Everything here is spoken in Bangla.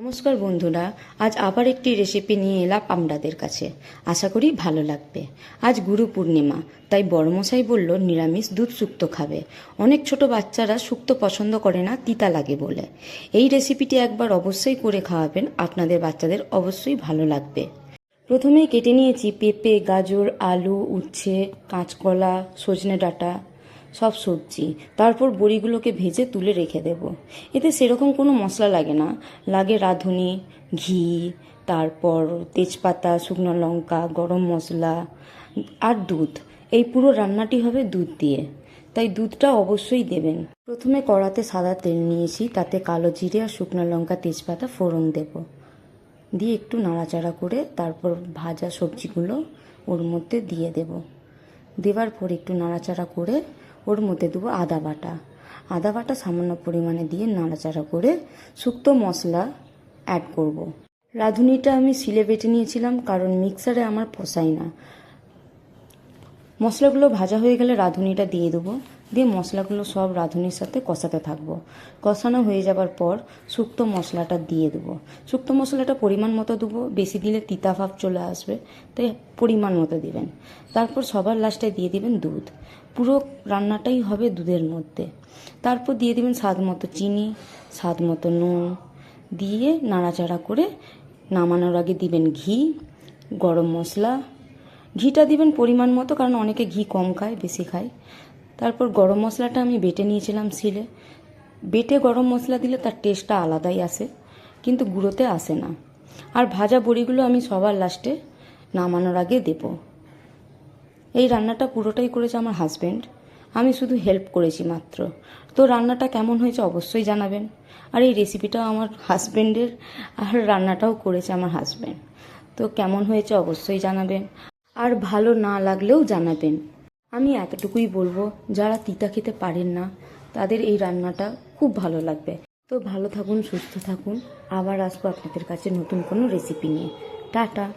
নমস্কার বন্ধুরা, আজ আবার একটি রেসিপি নিয়ে এলাম আপনাদের কাছে। আশা করি ভালো লাগবে। আজ গুরু পূর্ণিমা, তাই বড়মশাই বলল, নিরামিষ দুধ শুক্তো খাবে। অনেক ছোট বাচ্চারা শুক্তো পছন্দ করে না তিতা লাগে বলে। এই রেসিপিটি একবার অবশ্যই করে খাওয়াবেন, আপনাদের বাচ্চাদের অবশ্যই ভালো লাগবে। প্রথমেই কেটে নিয়েছি পেঁপে, গাজর, আলু, উচ্ছে, কাঁচকলা, সজনে ডাঁটা সব সবজি। তারপর বড়িগুলোকে ভেজে তুলে রেখে দেব। এতে সেরকম কোনো মশলা লাগে না। লাগে রাঁধুনি, ঘি, তারপর তেজপাতা, শুকনো লঙ্কা, গরম মশলা আর দুধ। এই পুরো রান্নাটি হবে দুধ দিয়ে। তাই দুধটা অবশ্যই দেবেন। প্রথমে কড়াতে সাদা তেল নিয়েছি। তাতে কালো জিরে আর শুকনো লঙ্কা, তেজপাতা ফোড়ন দেবো। দিয়ে একটু নাড়াচাড়া করে তারপর ভাজা সবজিগুলো ওর মধ্যে দিয়ে দেব। দেওয়ার পর একটু নাড়াচাড়া করে ওর মধ্যে দেবো আদা বাটা। আদা বাটা সামান্য পরিমাণে দিয়ে নাড়াচাড়া করে শুক্তো মশলা অ্যাড করব। রাঁধুনিটা আমি শিলে বেটে নিয়েছিলাম, কারণ মিক্সারে আমার পোষায় না। মশলাগুলো ভাজা হয়ে গেলে রাঁধুনিটা দিয়ে দেবো। দিয়ে মশলাগুলো সব রাঁধুনির সাথে কষাতে থাকব। কষানো হয়ে যাবার পর শুক্তো মশলাটা দিয়ে দেবো। শুক্তো মশলাটা পরিমাণ মতো দেবো, বেশি দিলে তিতা ভাব চলে আসবে, তাই পরিমাণ মতো দিবেন। তারপর সবার লাস্টে দিয়ে দিবেন দুধ। পুরো রান্নাটাই হবে দুধের মধ্যে। তারপর দিয়ে দিবেন স্বাদ মতো চিনি, স্বাদ মতো নুন। দিয়ে নাড়াচাড়া করে নামানোর আগে দিবেন ঘি, গরম মশলা। ঘিটা দিবেন পরিমাণ মতো, কারণ অনেকে ঘি কম খায়, বেশি খায়। তারপর গরম মশলাটা আমি বেটে নিয়েছিলাম শিলে। বেটে গরম মশলা দিলে তার টেস্টটা আলাদাই আসে, কিন্তু গুঁড়োতে আসে না। আর ভাজা বড়িগুলো আমি সবার লাস্টে নামানোর আগে দেব। এই রান্নাটা পুরোটাই করেছে আমার হাজব্যান্ড আমি শুধু হেল্প করেছি মাত্র। তো রান্নাটা কেমন হয়েছে অবশ্যই জানাবেন। আর এই রেসিপিটাও আমার হাজব্যান্ডের আর রান্নাটাও করেছে আমার হাজব্যান্ড তো কেমন হয়েছে অবশ্যই জানাবেন। আর ভালো না লাগলেও জানাবেন। আমি এতটুকুই বলব, যারা তিতা খেতে পারেন না, তাদের এই রান্নাটা খুব ভালো লাগবে। তো ভালো থাকুন, সুস্থ থাকুন, আবার আসব আপনাদের কাছে নতুন কোনো রেসিপি নিয়ে। টাটা!